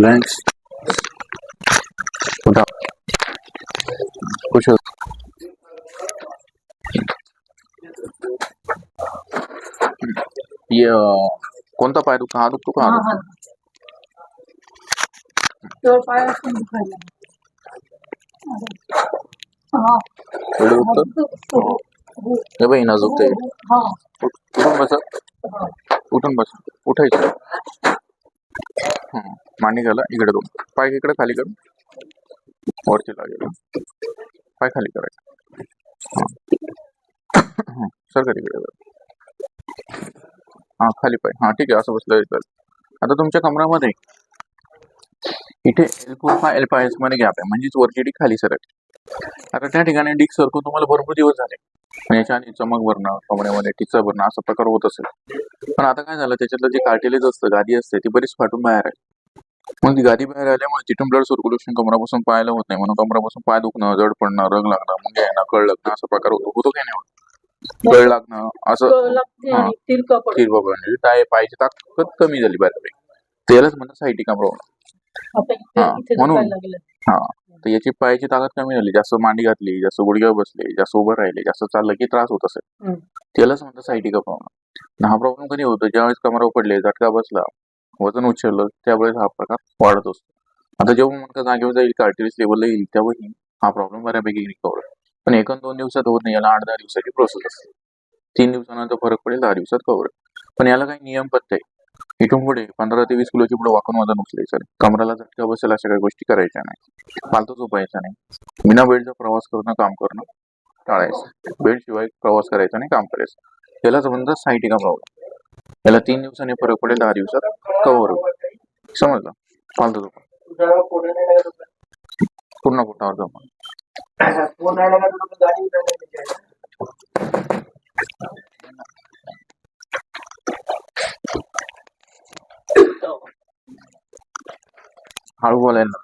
Lens. कुठं कुठं ये कोणता पाय दुखतो हा दुखतो का हा हा? हा तो पाय असं दुखायला हा एवढं दुखतं हो, हो, हे बाई ना दुखतंय हा उठ- उठून बसा हा. उठून बसा उठायचं हं. मांडी घाला इकडे दोन. पाय इकडे खाली करून. वरती लागेल पाय खाली करायचं. सर हा खाली पाय. हा ठीक आहे असं बसलं चालेल आता तुमच्या कमरामध्ये इथे L four five L five एसमध्ये गॅप आहे. म्हणजेच वरची डी खाली सरक आता त्या ठिकाणी डिक सरकून तुम्हाला भरपूर दिवस झाले. याच्या आधी चमक भरणं कमरेमध्ये टिचा भरणं असा प्रकार होत असेल. पण आता काय झालं त्याच्यातलं जे कार्टिलेज असतं गादी असते ती बरीच फाटून बाहेर आहे. मग ती गादी बाहेर आल्यामुळे तिथून ब्लड सर्क्युलेशन कमरापासून पाहायला होत नाही. म्हणून कमरापासून पाय दुखणं जड पडणं रग लागणं मग येणं कळ लागणं असा प्रकार होतो. होतो काय नाही? होत कळ लागणं असं तिरका म्हणजे काय पायाची ताकद कमी झाली बऱ्यापैकी त्यालाच म्हणतात सायटिका प्रॉब्लेम हा, म्हणून. हा. तर याची पायाची ताकद कमी झाली. जास्त मांडी घातली जास्त गुडघ्यावर बसले जास्त उभं राहिले जास्त चाललं की त्रास होत असेल. त्यालाच म्हणतात सायटिका प्रॉब्लेम हा प्रॉब्लेम कधी होतो? ज्यावेळेस कमरावर पडले झटका बसला वजन उचललं त्यावेळेस हा प्रकार वाढत असतो. आता जेव्हा मनका जागेवर जाईल कार्टिलेज लेवलला येईल तेव्हाही हा प्रॉब्लेम बऱ्यापैकी रिकवर पण एक दोन दिवसात होत नाही याला आठ दहा दिवसाची प्रोसेस असते. तीन दिवसानंतर फरक पडेल दहा दिवसात कवर पण याला काही नियम पत्ते आहे. इथून पुढे पंधरा ते वीस किलोची पुढे वाकून वजन उचलायचं कमराला झटका बसेल अशा काही गोष्टी करायच्या नाही. फालतू झोपायचा नाही. बिना बेडचा प्रवास करणं काम करणं टाळायचं. बेड शिवाय प्रवास करायचा नाही काम करायचं. यालाच म्हणतात सायटिका प्रॉब्लेम याला तीन दिवसांनी फरक पडेल दहा दिवसात कव्हर होईल समजलं फालतू झोपा पूर्ण पोटावर झोपा हळू बोलायला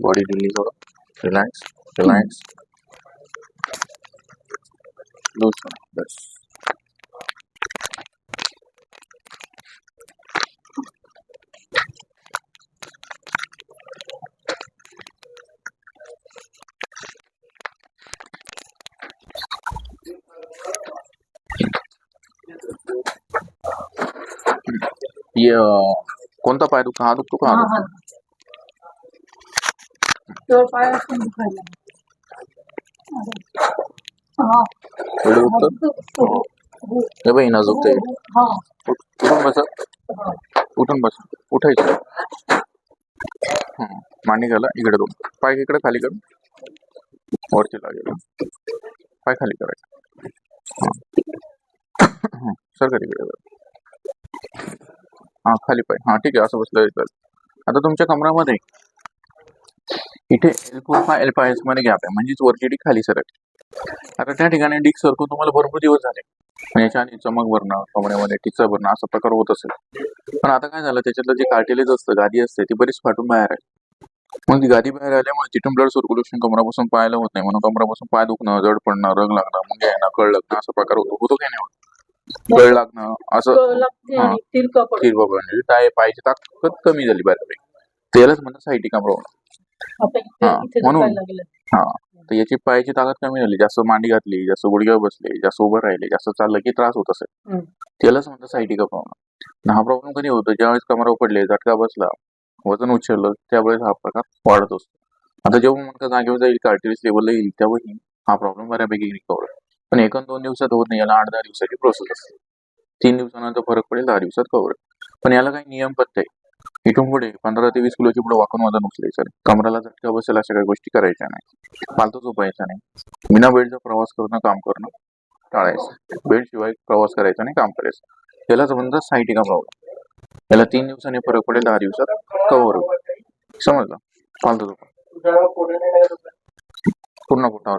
body release or relax. Relax. Loose that's ये कोणता पाय दुखतो हा दुखतो का? हा दुखतो? तो पाय असं दुखायला हा एवढं दुखतं हो, हो, हे बाई ना दुखतंय हो, हा उठ- उठून बसा. हा. उठून बसा. उठायचं. हं. मांडी घाला. इकडे दोन. पाय इकडे खाली कर वरती लागेल पाय खाली करायचं. हं. सर का तिकडे हा खाली पाय. हा ठीक आहे असं बसलं चालेल आता तुमच्या कमरामध्ये इथे L four five L five एसमध्ये गॅप आहे. म्हणजेच वरची डी खाली सरक. आता त्या ठिकाणी डिक सरकून तुम्हाला भरपूर दिवस झाले. आणि याच्या आधी चमक भरणं कमऱ्यामध्ये टिचा भरणं असा प्रकार होत असेल. पण आता काय झालं त्याच्यातलं जे कार्टिलेज असतं गादी असते ती बरीच फाटून बाहेर आहे. मग ती गादी बाहेर आल्यामुळे तिथून ब्लड सर्क्युलेशन कमरापासून पाहायला होत नाही. म्हणून कमरापासून पाय दुखणं जड पडणं रग लागणं मग येणं कळ लागणं असा प्रकार होतो. होतो काय नाही? होत कळ लागणं असं आणि तिरका पडतो. काय पायाची ताकद कमी झाली बऱ्यापैकी. त्यालाच म्हणतात सायटिका प्रॉब्लेम आता इथे हा, इथे म्हणून. दुखायला लागलं. हा तर याची पायाची ताकद कमी झाली जास्त मांडी घातली जास्त गुडघ्यावर बसले जास्त उभं राहिले जास्त चाललं की त्रास होत असेल. हम्म. त्यालाच म्हणतात सायटिका प्रॉब्लेम हा प्रॉब्लेम कधी होतो? ज्यावेळेस कमरावर पडले झटका बसला वजन उचललं त्यावेळेस हा प्रकार वाढत असतो. आता जेव्हा मनका जागेवर जाईल कार्टिलेज लेवलला येईल तेव्हाही हा प्रॉब्लेम बऱ्यापैकी रिकवर पण एक दोन दिवसात होत नाही. याला आठ दहा दिवसाची प्रोसेस असते. तीन दिवसानंतर फरक पडेल दहा दिवसात कवर पण याला काही नियम पत्ते आहे. इथून पुढे पंधरा ते वीस किलोची पुढे वाकून वजन उचलायचं कमराला झटका बसेल अशा काही गोष्टी करायच्या नाही. फालतू झोपायचा नाही. बिना बेडचा प्रवास करणं काम करणं टाळायचं. बेड शिवाय प्रवास करायचा नाही काम करायचं. यालाच म्हणतात सायटिका प्रॉब्लेम याला तीन दिवसांनी फरक पडेल दहा दिवसात कव्हर होईल. समजलं? फालतू झोपा पूर्ण पोटावर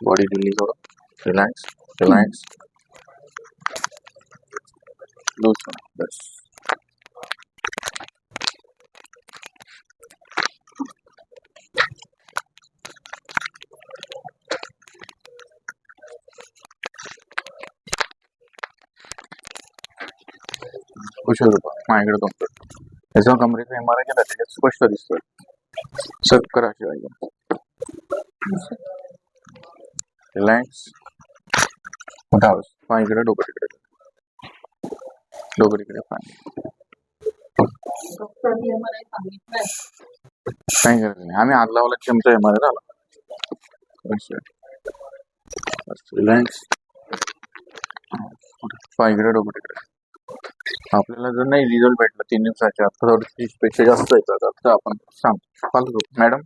बॉडी रिलीज हो रिलॅक्स रिलॅक्स लूज बस कुशल रूपा माझ्याकडे दोन कर त्याचा कमरेचा एम आर आय केला त्याच्यात स्पष्ट दिसतोय सर करा शिवाय रिलॅक्स मोठा आवाज. पाय इकडे डोकं तिकडे. डोकं तिकडे पाय काही गरज नाही. आम्ही हात लावला की आमचा एम आर आय झाला रिलॅक्स पाय इकडे डोकं तिकडे. आपल्याला जर नाही रिझल्ट भेटला तीन दिवसाच्या आत थोडी पेक्षा जास्त येतात तर आपण सांगतो. चालू मॅडम?